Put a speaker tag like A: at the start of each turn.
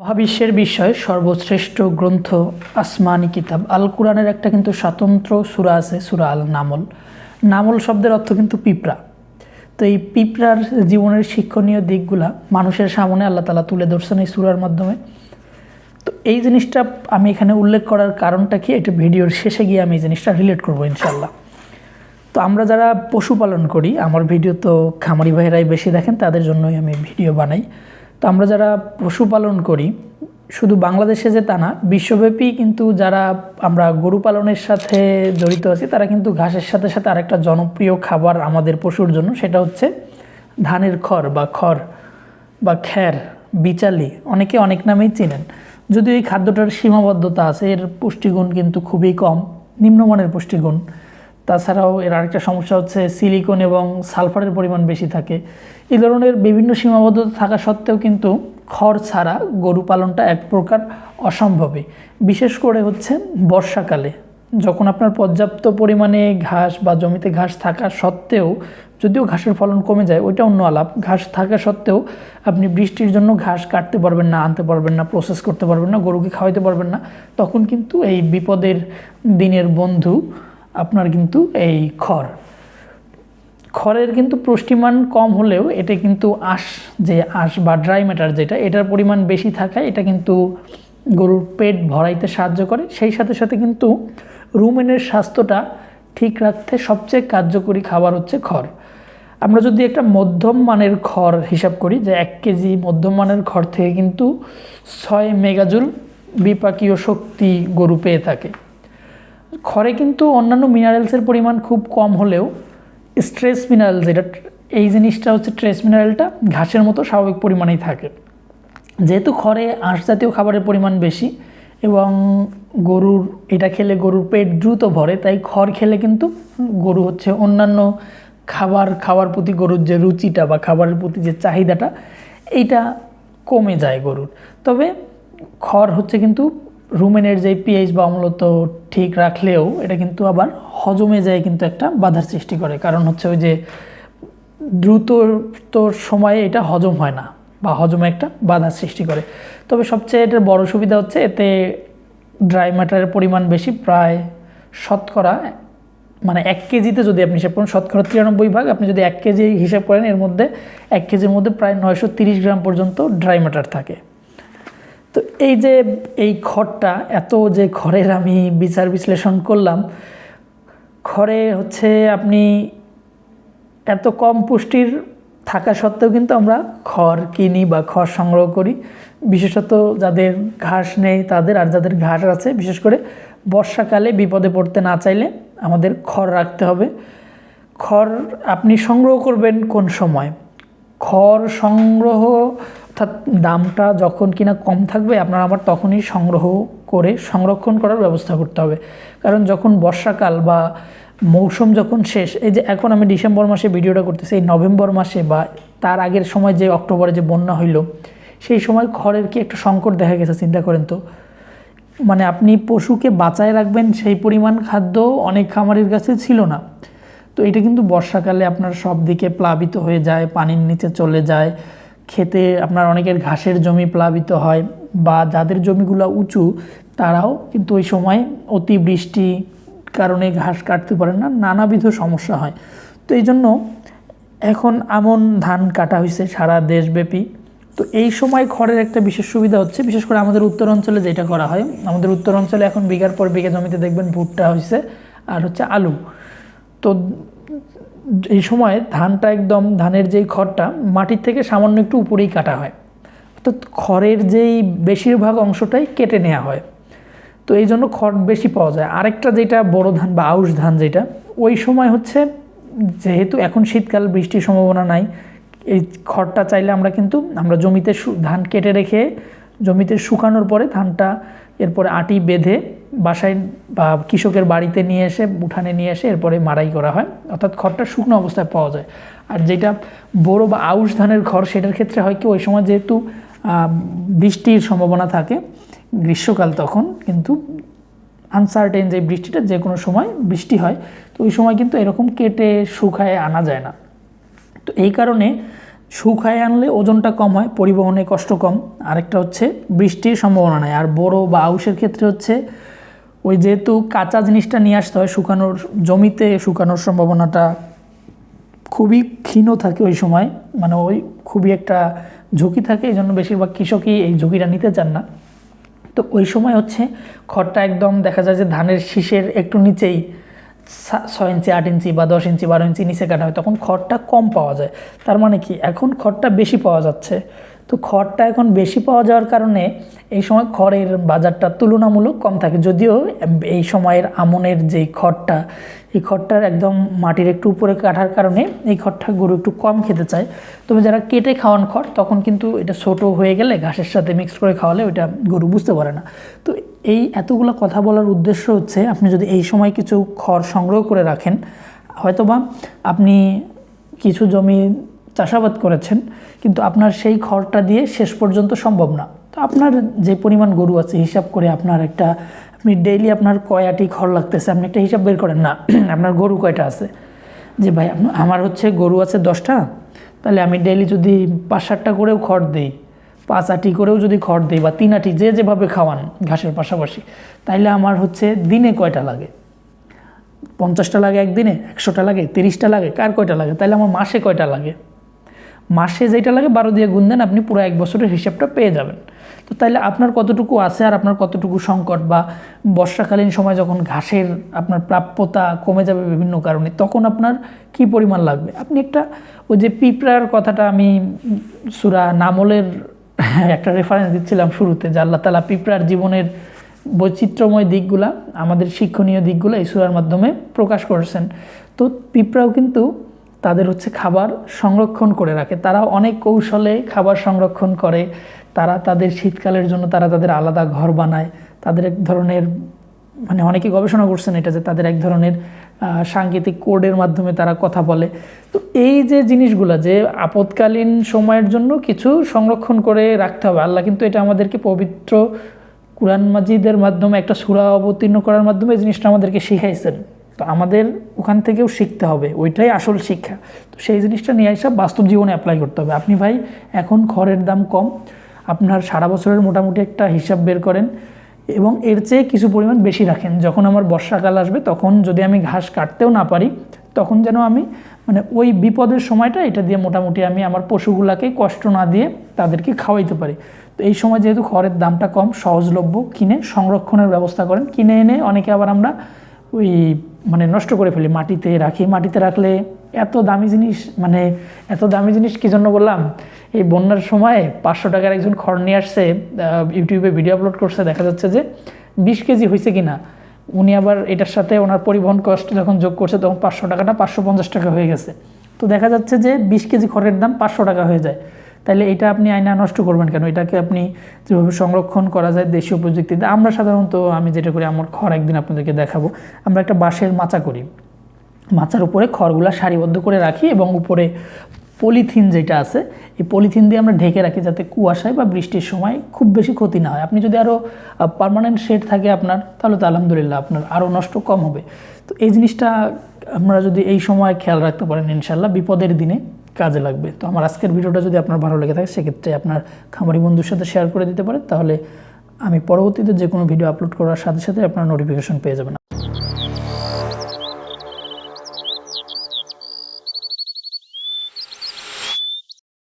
A: মহাবিশ্বের বিষয় সর্বশ্রেষ্ঠ গ্রন্থ আসমানি কিতাব। আল কোরআনের একটা কিন্তু স্বতন্ত্র সুরা আছে, সুরা আল নামল। নামল শব্দের অর্থ কিন্তু পিঁপড়া। তো এই পিঁপড়ার জীবনের শিক্ষণীয় দিকগুলা মানুষের সামনে আল্লাহ তালা তুলে ধরছেন এই সুরার মাধ্যমে। তো এই জিনিসটা আমি এখানে উল্লেখ করার কারণটা কি? এটা ভিডিওর শেষে গিয়ে আমি এই জিনিসটা রিলেট করব ইনশাল্লাহ তো আমরা যারা পশুপালন করি, আমার ভিডিও তো খামারি ভাইয়েরাই বেশি দেখেন, তাদের জন্যই আমি ভিডিও বানাই। তো আমরা যারা পশুপালন করি, শুধু বাংলাদেশে যে তা না, বিশ্বব্যাপী কিন্তু যারা আমরা গরু পালনের সাথে জড়িত আছি, তারা কিন্তু ঘাসের সাথে সাথে আরেকটা জনপ্রিয় খাবার আমাদের পশুর জন্য, সেটা হচ্ছে ধানের খড় বা খড় বা খ্যার বিচালি, অনেকে অনেক নামেই চেনেন। যদিও এই খাদ্যটার সীমাবদ্ধতা আছে, এর পুষ্টিগুণ কিন্তু খুবই কম, নিম্নমানের পুষ্টিগুণ। তাছাড়াও এর আরেকটা সমস্যা হচ্ছে সিলিকন এবং সালফারের পরিমাণ বেশি থাকে। এই ধরনের বিভিন্ন সীমাবদ্ধতা থাকা সত্ত্বেও কিন্তু খড় ছাড়া গরু পালনটা এক প্রকার অসম্ভবই। বিশেষ করে হচ্ছে বর্ষাকালে। যখন আপনার পর্যাপ্ত পরিমাণে ঘাস বা জমিতে ঘাস থাকা সত্ত্বেও, যদিও ঘাসের ফলন কমে যায় ওইটা অন্য আলাপ। ঘাস থাকা সত্ত্বেও আপনি বৃষ্টির জন্য ঘাস কাটতে পারবেন না, আনতে পারবেন না প্রসেস করতে পারবেন না, গরুকে খাওয়াইতে পারবেন না। তখন কিন্তু এই বিপদের দিনের বন্ধু আপনার কিন্তু এই খড়। খড়ের কিন্তু পুষ্টিমান কম হলেও এটা কিন্তু আঁশ, যে আঁশ বা ড্রাই ম্যাটার যেটা, এটার পরিমাণ বেশি থাকায় এটা কিন্তু গরুর পেট ভরাইতে সাহায্য করে। সেই সাথে সাথে কিন্তু রুমেনের স্বাস্থ্যটা ঠিক রাখতে সবচেয়ে কার্যকরী খাবার হচ্ছে খড়। আমরা যদি একটা মধ্যম মানের খড় হিসাব করি, যে এক কেজি মধ্যম মানের খড় থেকে কিন্তু ছয় মেগাজুল বিপাকীয় শক্তি গরু পেয়ে থাকে। খড়ে কিন্তু অন্যান্য মিনারেলসের পরিমাণ খুব কম হলেও স্ট্রেস মিনারেল যেটা এই জিনিসটা হচ্ছে ট্রেস মিনারেলটা ঘাসের মতো স্বাভাবিক পরিমাণেই থাকে। যেহেতু খড়ে আঁশ জাতীয় খাবারের পরিমাণ বেশি এবং গরুর, এটা খেলে গরুর পেট দ্রুত ভরে, তাই খড় খেলে কিন্তু গরু হচ্ছে অন্যান্য খাবার, খাওয়ার প্রতি গরুর যে রুচিটা বা খাবারের প্রতি যে চাহিদাটা, এইটা কমে যায় গরুর। তবে খড় হচ্ছে কিন্তু রুমেনের যে পিএইচ বা অম্লত্ব ঠিক রাখলেও এটা কিন্তু আবার হজমে যায় কিন্তু একটা বাধার সৃষ্টি করে। কারণ হচ্ছে ওই যে দ্রুত তোর সময়ে এটা হজম হয় না বা হজমে একটা বাধার সৃষ্টি করে। তবে সবচেয়ে এটার বড় সুবিধা হচ্ছে এতে ড্রাই ম্যাটারের পরিমাণ বেশি প্রায় শতকরা মানে এক কেজিতে যদি আপনি হিসাব করেন, শতকরা তিরানব্বই ভাগ, আপনি যদি এক কেজি হিসাব করেন, এর মধ্যে এক কেজির মধ্যে প্রায় নয়শো গ্রাম পর্যন্ত ড্রাই ম্যাটার থাকে। তো এই যে এই খড়টা, এত যে খড়ের আমি বিচার বিশ্লেষণ করলাম, খড়ে হচ্ছে আপনি এত কম পুষ্টির থাকা সত্ত্বেও কিন্তু আমরা খড় কিনি বা খড় সংগ্রহ করি। বিশেষত যাদের ঘাস নেই তাদের, আর যাদের ঘাস আছে, বিশেষ করে বর্ষাকালে বিপদে পড়তে না চাইলে আমাদের খড় রাখতে হবে। খড় আপনি সংগ্রহ করবেন কোন সময়? খড় সংগ্রহ অর্থাৎ দামটা যখন কিনা কম থাকবে, আপনার আবার তখনই সংগ্রহ করে সংরক্ষণ করার ব্যবস্থা করতে হবে। কারণ যখন বর্ষাকাল বা মৌসুম যখন শেষ, এই যে এখন আমি ডিসেম্বর মাসে ভিডিওটা করতেছি, এই নভেম্বর মাসে বা তার আগের সময় যে অক্টোবরে যে বন্যা হইল, সেই সময় খড়ের কি একটা সংকট দেখা গেছে, চিন্তা করেন তো? মানে আপনি পশুকে বাঁচায় রাখবেন সেই পরিমাণ খাদ্য অনেক খামারের কাছে ছিল না। তো এটা কিন্তু বর্ষাকালে আপনার সব দিকে প্লাবিত হয়ে যায়, পানির নিচে চলে যায়। খেতে আপনার অনেকের ঘাসের জমি প্লাবিত হয় বা যাদের জমিগুলো উঁচু, তারাও কিন্তু ওই সময় অতিবৃষ্টি কারণে ঘাস কাটতে পারেন না, নানাবিধ সমস্যা হয়। তো এই জন্য এখন আমন ধান কাটা হয়েছে সারা দেশব্যাপী। তো এই সময় খড়ের একটা বিশেষ সুবিধা হচ্ছে, বিশেষ করে আমাদের উত্তর অঞ্চলে যেটা করা হয়, আমাদের উত্তর অঞ্চলে এখন বিঘার পর বিঘা জমিতে দেখবেন ভুট্টা হয়েছে আর হচ্ছে আলু। তো এই সময় ধানটা একদম ধানের যেই খড়টা মাটির থেকে সামান্য একটু উপরেই কাটা হয়। অর্থাৎ খড়ের যেই বেশিরভাগ অংশটাই কেটে নেওয়া হয়। তো এই জন্য খড় বেশি পাওয়া যায়। আরেকটা যেটা বড় ধান বা আউশ ধান যেটা, ওই সময় হচ্ছে যেহেতু এখন শীতকাল, বৃষ্টির সম্ভাবনা নাই, এই খড়টা চাইলে আমরা কিন্তু, আমরা জমিতে ধান কেটে রেখে জমিতে শুকানোর পরে ধানটা এরপরে আটি বেঁধে বাসায় বা কৃষকের বাড়িতে নিয়ে এসে, উঠানে নিয়ে এসে এরপরে মারাই করা হয়। অর্থাৎ খড়টা শুকনো অবস্থায় পাওয়া যায়। আর যেটা বড় বা আউশ ধানের খড়, সেটার ক্ষেত্রে হয় কি, ওই সময় যেহেতু বৃষ্টির সম্ভাবনা থাকে, গ্রীষ্মকাল তখন, কিন্তু আনসার্টেন যে বৃষ্টিটা যে কোনো সময় বৃষ্টি হয়, তো ওই সময় কিন্তু এরকম কেটে শুকায় আনা যায় না। তো এই কারণে শুকায় আনলে ওজনটা কম হয়, পরিবহনে কষ্ট কম। আরেকটা হচ্ছে বৃষ্টির সম্ভাবনা নেই। আর বড় বা আউশের ক্ষেত্রে হচ্ছে ওই যেহেতু কাঁচা জিনিসটা নিয়ে আসতে হয়, শুকানোর জমিতে শুকানোর সম্ভাবনাটা খুবই ক্ষীণ থাকে ওই সময়। মানে ওই খুবই একটা ঝুঁকি থাকে, এই জন্য বেশিরভাগ কৃষকই এই ঝুঁকিটা নিতে চান না। তো ওই সময় হচ্ছে খড়টা একদম দেখা যায় যে ধানের শীষের একটু নিচেই ছয় ইঞ্চি, আট ইঞ্চি বা দশ ইঞ্চি, বারো ইঞ্চি নিচে কাটা হয়, তখন খড়টা কম পাওয়া যায়। তার মানে কি, এখন খড়টা বেশি পাওয়া যাচ্ছে। তো খড়টা এখন বেশি পাওয়া যাওয়ার কারণে এই সময় খড়ের বাজারটা তুলনামূলক কম থাকে। যদিও এই সময়ের আমনের যে খড়টা, এই খড়টার একদম মাটির একটু উপরে কাটার কারণে এই খড়টা গরু একটু কম খেতে চায়। তবে যারা কেটে খাওয়ান খড়, তখন কিন্তু এটা ছোট হয়ে গেলে ঘাসের সাথে মিক্স করে খাওয়ালে ওইটা গরু বুঝতে পারে না। তো এই এতগুলো কথা বলার উদ্দেশ্য হচ্ছে, আপনি যদি এই সময় কিছু খড় সংগ্রহ করে রাখেন, হয়তোবা আপনি কিছু জমি চাষাবাদ করেছেন, কিন্তু আপনার সেই খড়টা দিয়ে শেষ পর্যন্ত সম্ভব না। তো আপনার যে পরিমাণ গরু আছে, হিসাব করে আপনার একটা, আপনি ডেইলি আপনার কয়াটি খড় লাগতেছে, আপনি একটা হিসাব বের করেন। না, আপনার গরু কয়টা আছে? যে ভাই আমার হচ্ছে গরু আছে দশটা, তাহলে আমি ডেইলি যদি পাঁচ সাতটা করেও খড় দিই পাঁচ আটি করেও যদি খড় দিই বা তিন আটি যে যেভাবে খাওয়ান ঘাসের পাশাপাশি, তাইলে আমার হচ্ছে দিনে কয়টা লাগে? পঞ্চাশটা লাগে একদিনে, একশোটা লাগে, তিরিশটা লাগে, কার কয়টা লাগে? তাহলে আমার মাসে কয়টা লাগে? মাসে যেটা লাগে বারো দিয়ে গুণ দেন, আপনি পুরো এক বছরের হিসাবটা পেয়ে যাবেন। তো তাইলে আপনার কতটুকু আছে আর আপনার কতটুকু সংকট বা বর্ষাকালীন সময় যখন ঘাসের আপনার প্রাপ্যতা কমে যাবে বিভিন্ন কারণে, তখন আপনার কি পরিমাণ লাগবে? আপনি একটা ওই যে পিঁপড়ার কথাটা আমি সুরা নামলের একটা রেফারেন্স দিচ্ছিলাম শুরুতে, যে আল্লাহ তালা পিঁপড়ার জীবনের বৈচিত্র্যময় দিকগুলা, আমাদের শিক্ষণীয় দিকগুলো এই সুরার মাধ্যমে প্রকাশ করেছেন। তো পিঁপড়াও কিন্তু তাদের হচ্ছে খাবার সংরক্ষণ করে রাখে। তারা অনেক কৌশলে খাবার সংরক্ষণ করে। তারা তাদের শীতকালের জন্য তারা তাদের আলাদা ঘর বানায়। তাদের এক ধরনের মানে অনেকে গবেষণা করছেন এটা যে তাদের এক ধরনের সাংকেতিক কোডের মাধ্যমে তারা কথা বলে। তো এই যে জিনিসগুলো যে আপৎকালীন সময়ের জন্য কিছু সংরক্ষণ করে রাখতে হবে। আল্লাহ কিন্তু এটা আমাদেরকে পবিত্র কোরআন মাজিদের মাধ্যমে একটা সুরা অবতীর্ণ করার মাধ্যমে এই জিনিসটা আমাদেরকে শিখাইছেন। তো আমাদের ওখান থেকেও শিখতে হবে, ওইটাই আসল শিক্ষা। তো সেই জিনিসটা নিয়ে এসে বাস্তব জীবনে অ্যাপ্লাই করতে হবে। আপনি ভাই, এখন খড়ের দাম কম, আপনার সারা বছরের মোটামুটি একটা হিসাব বের করেন এবং এর চেয়ে কিছু পরিমাণ বেশি রাখেন। যখন আমার বর্ষাকাল আসবে, তখন যদি আমি ঘাস কাটতেও না পারি, তখন যেন আমি মানে ওই বিপদের সময়টা এটা দিয়ে মোটামুটি আমি আমার পশুগুলাকে কষ্ট না দিয়ে তাদেরকে খাওয়াইতে পারি। তো এই সময় যেহেতু খড়ের দামটা কম, সহজলভ্য কিনে সংরক্ষণের ব্যবস্থা করেন। কিনে এনে অনেকে আবার আমরা ওই মানে নষ্ট করে ফেলি মাটিতে রাখি। মাটিতে রাখলে এত দামি জিনিস মানে এত দামি জিনিস কী জন্য বললাম? এই বন্যার সময় পাঁচশো টাকার একজন খড় নিয়ে আসছে ইউটিউবে ভিডিও আপলোড করছে, দেখা যাচ্ছে যে বিশ কেজি হয়েছে কি না উনি আবার এটার সাথে ওনার পরিবহন কষ্ট যখন যোগ করছে, তখন পাঁচশো টাকাটা পাঁচশো পঞ্চাশ টাকা হয়ে গেছে। তো দেখা যাচ্ছে যে বিশ কেজি খড়ের দাম পাঁচশো টাকা হয়ে যায়। তাহলে এটা আপনি আয়না নষ্ট করবেন কেন? এটাকে আপনি যেভাবে সংরক্ষণ করা যায় দেশীয় প্রযুক্তিতে আমরা সাধারণত আমি যেটা করি, আমার খড় একদিন আপনাদেরকে দেখাবো। আমরা একটা বাঁশের মাচা করি। মাচার উপরে খড়গুলা সারিবদ্ধ করে রাখি এবং উপরে পলিথিন যেটা আছে, এই পলিথিন দিয়ে আমরা ঢেকে রাখি যাতে কুয়াশায় বা বৃষ্টির সময় খুব বেশি ক্ষতি না হয়। আপনি যদি আরও পার্মানেন্ট শেড থাকে আপনার, তাহলে তো আলহামদুলিল্লাহ আপনার আরও নষ্ট কম হবে। তো এই জিনিসটা আমরা যদি এই সময় খেয়াল রাখতে পারেন ইনশাল্লাহ বিপদের দিনে। কাজে লাগবে। তো আমার আজকের ভিডিওটা যদি আপনার ভালো লেগে থাকে, সেক্ষেত্রে আপনার খামারি বন্ধুর সাথে শেয়ার করে দিতে পারেন তাহলে আমি পরবর্তীতে যে কোনো ভিডিও আপলোড করার সাথে সাথে আপনার নোটিফিকেশন পেয়ে যাবেন।